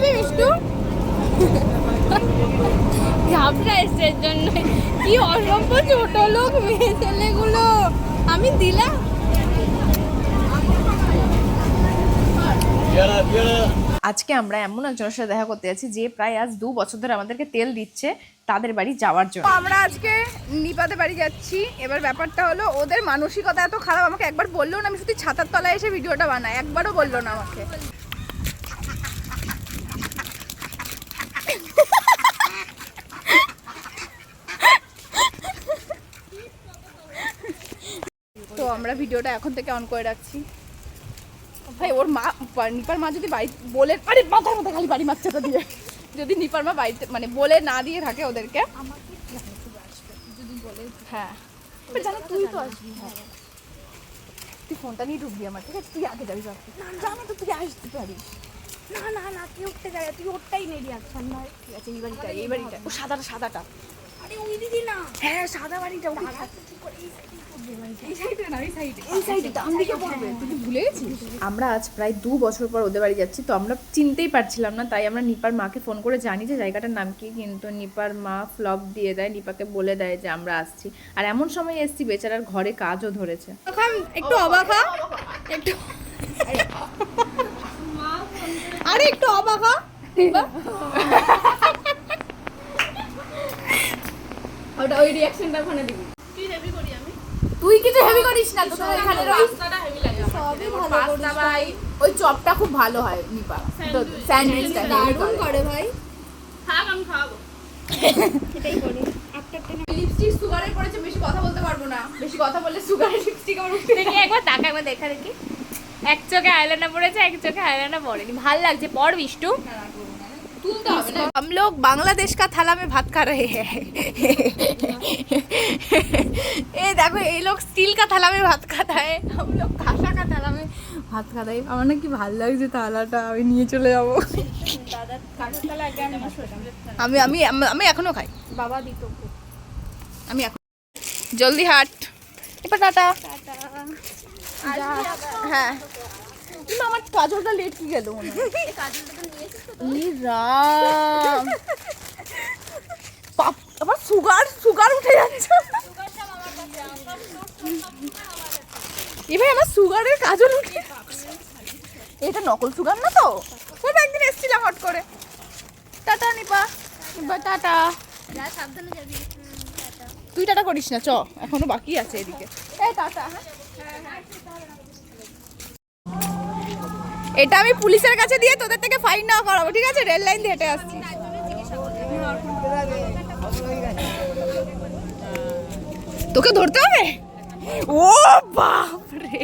খাবে মিষ্টু ঘাবড়া এসছে এর জন্য কি অসভ্য ছোট লোক মেয়ে ছেলেগুলো। আমি দিলাম। আজকে আমরা এমন একজনের সাথে দেখা করতে যাচ্ছি যে প্রায় আজ দু বছর ধরে আমাদেরকে তেল দিচ্ছে তাদের বাড়ি যাওয়ার জন্য। আমরা আজকে নিপাতে বাড়ি যাচ্ছি। এবার ব্যাপারটা হলো ওদের মানসিকতা এত খারাপ আমাকে একবার বলল না আমি শুধু ছাতার তলায় এসে ভিডিওটা বানাই একবারও বলল না আমাকে। আমরা ভিডিওটা এখন থেকে অন করে রাখছি। ভাই ওর মা নিপার মা যদি বাড়ি বলে আরে মাথার মধ্যে খালি বাড়ি মারছে তো দিয়ে। যদি নিপার মা বাড়িতে মানে বলে না দিয়ে থাকে ওদেরকে। হ্যাঁ এবার জানো তুই তো আসবি। হ্যাঁ। তুই ফোনটা নিয়ে ঢুকবি আমার ঠিক আছে? তুই আগে যাবি ভাবছি জানো তো তুই আসতে পারিস। না না না তুই উঠতে যাবে তুই ওরটাই নেবি আচ্ছা নয়। ঠিক আছে এই বাড়িটা এই বাড়িটা। ও সাদাটা সাদাটা। আরে ওই দিদি না। হ্যাঁ সাদা বাড়িটা ওই এই সাইডে না এই সাইডে। এই সাইডে ডান দিকে পড়বে। তুই কি ভুলে গেছিস? আমরা আজ প্রায় দু বছর পর ওদের বাড়ি যাচ্ছি তো আমরা চিনতেই পারছিলাম না তাই আমরা নিপার মাকে ফোন করে জানি যে জায়গাটার নাম কি কিন্তু নিপার মা ফ্লপ দিয়ে দেয় নিপাকে বলে দেয় যে আমরা আসছি। আর এমন সময় এসছি বেচারার ঘরে কাজও ধরেছে। একটু অবাক একটু আরে একটু অবাক ওটা ওই ওখানে দিবি। তুই কিছু হেভি করিস না তো তোর এখানে ওই চপটা খুব ভালো হয় নিপা। স্যান্ডউইচটা দারুণ করে। ভাই। আমি খাব। লিপস্টিক সুগারে পড়েছে বেশি কথা বলতে পারব না। বেশি কথা বললে লিপস্টিক দেখা দেখি এক চোখে আয়লানা পড়েছে এক চোখে আয়লানা পড়েনি। ভালো লাগছে পর বিষ্টু। হ্যাঁ, हम लोग बांग्लादेश का थाला में भात खा रहे हैं ये देखो ये लोग स्टील का थाला में भात खाता है हम लोग कांसा का थाला में ভাত খাতা আমার না কি ভালো লাগছে থালাটা আমি নিয়ে চলে যাবো দাদা কাঠের তলা আগে আমি আমি আমি আমি এখনো খাই বাবা দিত ওকে আমি এখন জলদি হাট এবার টাটা টাটা হ্যাঁ কিন্তু আমার কাজলটা লেট কি গেল হয়? রাম। বাপ আবার সুগার সুগার উঠে যাচ্ছে। এবার আমার সুগারের কাজল উঠে এটা নকল সুগার না তো? ওটা একদিন এসেছিলাম হট করে। টাটা নিপা। নিপা টাটা। তুই টাটা করিস না চ। এখনও বাকি আছে এদিকে। এই টাটা। হ্যাঁ। এটা আমি পুলিশের কাছে দিয়ে তোদের থেকে ফাইন না করাবো ঠিক আছে? রেল লাইন দিয়ে হেঁটে আসছি। তোকে ধরতে হবে? ও বাপ রে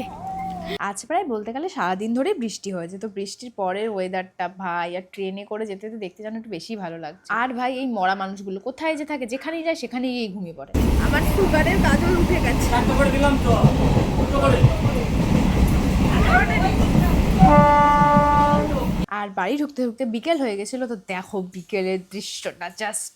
আজ প্রায় বলতে গেলে সারাদিন ধরে বৃষ্টি হয়েছে তো বৃষ্টির পরের ওয়েদারটা ভাই আর ট্রেনে করে যেতে যেতে দেখতে যেন একটু বেশি ভালো লাগছে। আর ভাই এই মরা মানুষগুলো কোথায় যে থাকে যেখানেই যায় সেখানেই গিয়ে ঘুমিয়ে পড়ে। আমার সুগারের কাজল উঠে গেছে। আর বাড়ি ঢুকতে ঢুকতে বিকেল হয়ে গেছিল তো দেখো বিকেলের দৃশ্যটা জাস্ট